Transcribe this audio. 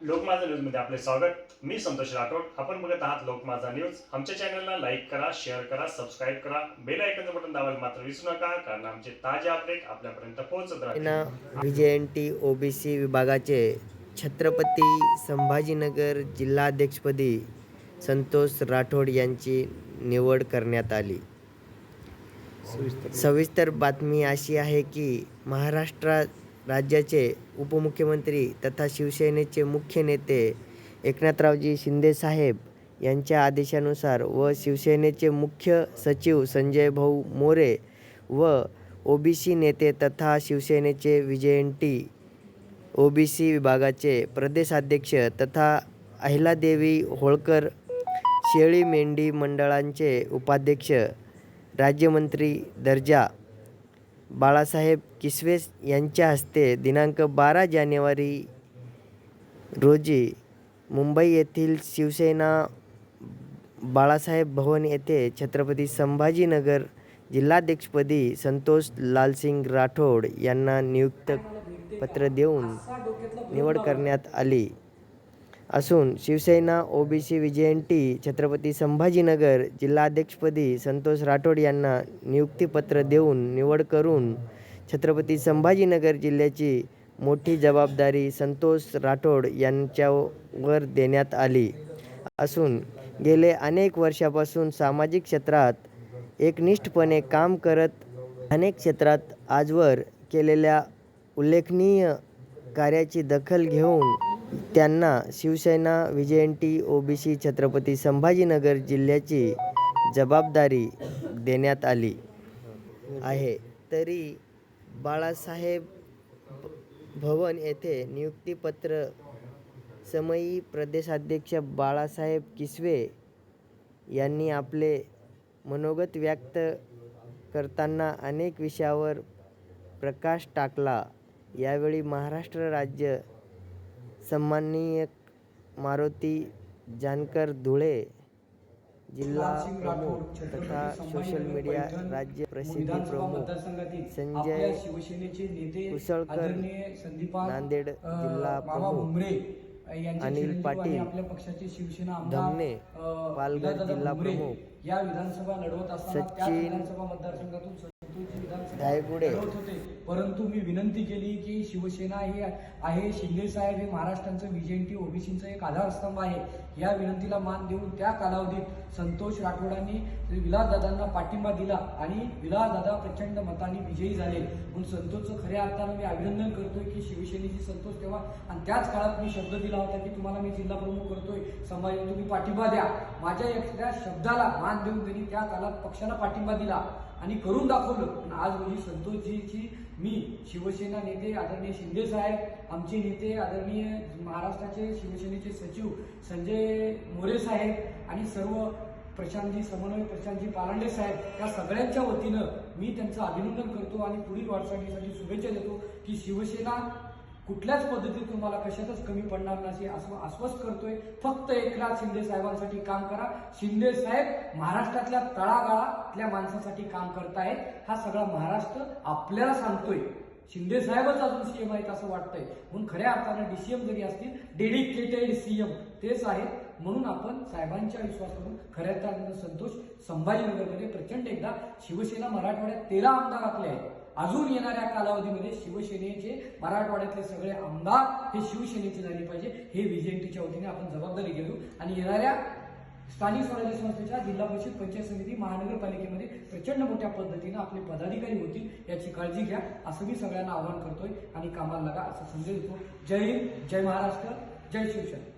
लोकमाझा न्यूजमध्ये आपले स्वागत. मी संतोष राठोड. आपण बघत आहात लोकमाझा न्यूज. आमच्या चॅनलला लाईक करा शेअर करा सबस्क्राईब करा. बेल आयकॉनचं बटन दाबायला मात्र विसरू नका कारण आमचे ताजे अपडेट आपल्यापर्यंत पोहोचत राहतील. व्ही ओबीसी विभागाचे छत्रपती संभाजीनगर जिल्हाध्यक्षपदी संतोष राठोड यांची निवड करण्यात आली. सविस्तर. बातमी अशी आहे की महाराष्ट्र राज्याचे उपमुख्यमंत्री तथा शिवसेनेचे मुख्य नेते एकनाथरावजी शिंदेसाहेब यांच्या आदेशानुसार व शिवसेनेचे मुख्य सचिव संजय भाऊ मोरे व ओबीसी नेते तथा शिवसेनेचे विजयंती ओबीसी विभागाचे प्रदेशाध्यक्ष तथा अहिलादेवी होळकर शेळी मेंढी मंडळांचे उपाध्यक्ष राज्यमंत्री दर्जा बाळासाहेब किसवे यांच्या हस्ते दिनांक बारा जानेवारी रोजी मुंबई येथील शिवसेना बाळासाहेब भवन येथे छत्रपती संभाजीनगर जिल्हाध्यक्षपदी संतोष लालसिंग राठोड यांना नियुक्त पत्र देऊन निवड करण्यात आली. असून शिवसेना ओबीसी विजयंती छत्रपती संभाजीनगर जिल्हाध्यक्षपदी संतोष राठोड यांना नियुक्तीपत्र देऊन निवड करून छत्रपती संभाजीनगर जिल्ह्याची मोठी जबाबदारी संतोष राठोड यांच्यावर देण्यात आली असून गेले अनेक वर्षापासून सामाजिक क्षेत्रात एकनिष्ठपणे काम करत अनेक क्षेत्रात आजवर केलेल्या उल्लेखनीय कार्याची दखल घेऊन त्यांना शिवसेना विजयंती ओबीसी छत्रपती संभाजीनगर जिल्ह्याची जबाबदारी देण्यात आली आहे. तरी बाळासाहेब भवन येथे नियुक्तीपत्र समयी प्रदेशाध्यक्ष बाळासाहेब किसवे यांनी आपले मनोगत व्यक्त करताना अनेक विषयावर प्रकाश टाकला. यावेळी महाराष्ट्र राज्य सन्माननीय मारुती जानकर धुळे जिल्हा प्रमुख तथा सोशल मीडिया राज्य प्रसिद्धी प्रमुख संजय शिवसेनेचे कुसळकर, नांदेड जिल्हा प्रमुख, अनिल पाटील, आपल्या पक्षाचे शिवसेना धमने, पालघर जिल्हा प्रमुख, या विधानसभा लढवत सचिन विधानसभा मतदारसंघातून संतोषजी विधानसभा होते. परंतु मी विनंती केली की शिवसेना ही आहे शिंदे साहेब हे महाराष्ट्राचं विजयंती ओबीसीचं एक आधारस्तंभ आहे. या विनंतीला मान देऊन त्या कालावधीत संतोष राठोडांनी विलासदादांना पाठिंबा दिला आणि विलासदादा प्रचंड मताने विजयी झाले. म्हणून संतोषचं खऱ्या अर्थानं मी अभिनंदन करतोय की शिवसेनेची संतोष तेव्हा आणि त्याच काळात मी शब्द दिला होता की तुम्हाला मी जिल्हा प्रमुख करतोय. समाजाने तुम्ही पाठिंबा द्या. माझ्या एखाद्या शब्दाला मान देऊन त्यांनी त्या काळात पक्षाला पाठिंबा दिला. आणि करून दाखवलं. पण आज रोजी संतोषजीची मी शिवसेना नेते आदरणीय शिंदे साहेब आमचे नेते आदरणीय महाराष्ट्राचे शिवसेनेचे सचिव संजय मोरे साहेब आणि सर्व प्रशांतजी समन्वय प्रशांतजी पारांडे साहेब या सगळ्यांच्या वतीनं मी त्यांचं अभिनंदन करतो आणि पुढील वाटचालीसाठी शुभेच्छा देतो की शिवसेना कुठल्याच पद्धतीत तुम्हाला कशातच कमी पडणार नाही. असं आश्वस्त करतोय. फक्त एकनाथ शिंदे साहेबांसाठी काम करा. शिंदे साहेब महाराष्ट्रातल्या तळागाळातल्या माणसासाठी काम करतायत. हा सगळा महाराष्ट्र आपल्याला सांगतोय. शिंदे साहेबच अजून सीएम आहेत असं वाटतंय. म्हणून खऱ्या अर्थानं डीसीएम जरी असतील डेडिकेटेड सीएम तेच आहेत. म्हणून आपण साहेबांच्या विश्वास करून खऱ्या अर्थानं संतोष संभाजीनगरमध्ये प्रचंड एकदा शिवसेना मराठवाड्यात तेरा आमदार आपले आहेत. अजून येणाऱ्या कालावधीमध्ये शिवसेनेचे मराठवाड्यातले सगळे आमदार हे शिवसेनेचे झाले पाहिजे. हे विजयंतीच्या वतीने आपण जबाबदारी घेऊ. आणि येणाऱ्या स्थानिक स्वराज्य संस्थेच्या जिल्हा परिषद पंचायत समिती महानगरपालिकेमध्ये प्रचंड मोठ्या पद्धतीनं आपले पदाधिकारी होतील याची काळजी घ्या असं मी सगळ्यांना आवाहन करतोय. आणि कामाला लागा असं संदेश देतो. जय हिंद जय महाराष्ट्र जय शिवसेना.